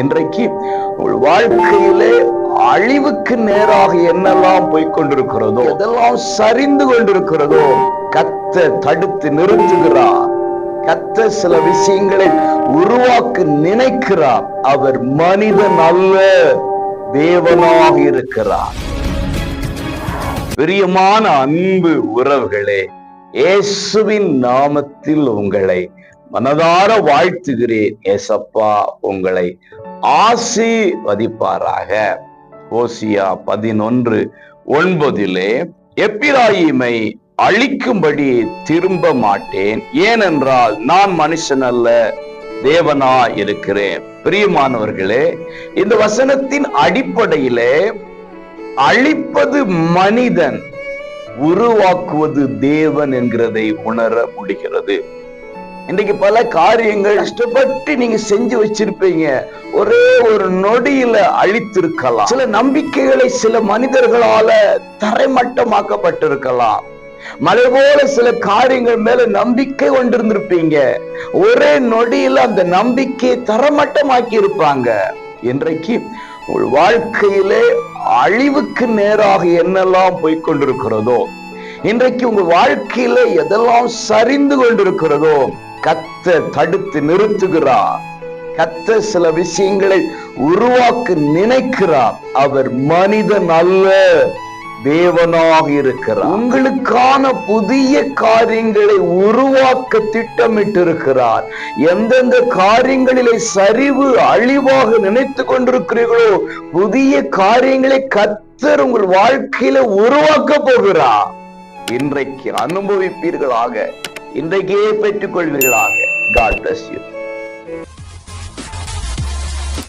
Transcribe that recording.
இன்றைக்கு உங்கள் வாழ்க்கையிலே அழிவுக்கு நேராக என்னெல்லாம் போய்க்கொண்டிருக்கிறதோ எதெல்லாம் சரிந்து கொண்டிருக்கிறதோ கத்த தடுத்து நிறுத்துகிறார். கத்த சில விஷயங்களை உருவாக்க நினைக்கிறார். அவர் மனிதன் அல்ல தேவனாக இருக்கிறார். பிரியமான அன்பு உறவுகளே இயேசுவின் நாமத்தில் உங்களை மனதார வாழ்த்துகிறேன் ஏசப்பா உங்களை ஆசீர்வதிப்பாராக. ஓசியா பதினொன்று ஒன்பதிலே எப்பிராயிமை அழிக்கும்படி திரும்ப மாட்டேன். ஏனென்றால் நான் மனுஷன் அல்ல தேவனா இருக்கிறேன் பிரியமானவர்களே இந்த வசனத்தின் அடிப்படையிலே அழிப்பது மனிதன் உருவாக்குவது தேவன் என்கிறதை உணர முடிகிறது. இன்னைக்கு பல காரியங்கள் கஷ்டப்பட்டு நீங்க செஞ்சு வச்சிருப்பீங்க. ஒரே ஒரு நொடியில அழித்திருக்கலாம். சில நம்பிக்கைகளை சில மனிதர்களால தரைமட்டமாக்கப்பட்டிருக்கலாம். மலை போல சில காரியங்கள் மேல நம்பிக்கை கொண்டிருந்திருப்பீங்க. ஒரே நொடியில அந்த நம்பிக்கையை தரமட்டமாக்கி இருப்பாங்க இன்றைக்கு உங்கள் வாழ்க்கையிலே அழிவுக்கு நேராக என்னெல்லாம் போய்க்கொண்டிருக்கிறதோ இன்றைக்கு உங்க வாழ்க்கையில எதெல்லாம் சரிந்து கொண்டிருக்கிறதோ கத்த தடுத்து நிறுத்துகிறார். கத்த சில விஷயங்களை உருவாக்க நினைக்கிறார். அவர் மனிதன் அல்ல தேவனாக இருக்கிறார். உங்களுக்கான புதிய காரியங்களை உருவாக்க திட்டமிட்டிருக்கிறார். எந்தெந்த காரியங்களிலே சரிவு அழிவாக நினைத்து கொண்டிருக்கிறீர்களோ புதிய காரியங்களை கத்தர் உங்கள் வாழ்க்கையில உருவாக்க போகிறார். இன்றைக்கு அனுபவிப்பீர்களாக. இன்றைக்கே பெற்றுக் கொள்வீர்களாக காட் பிளஸ் யூ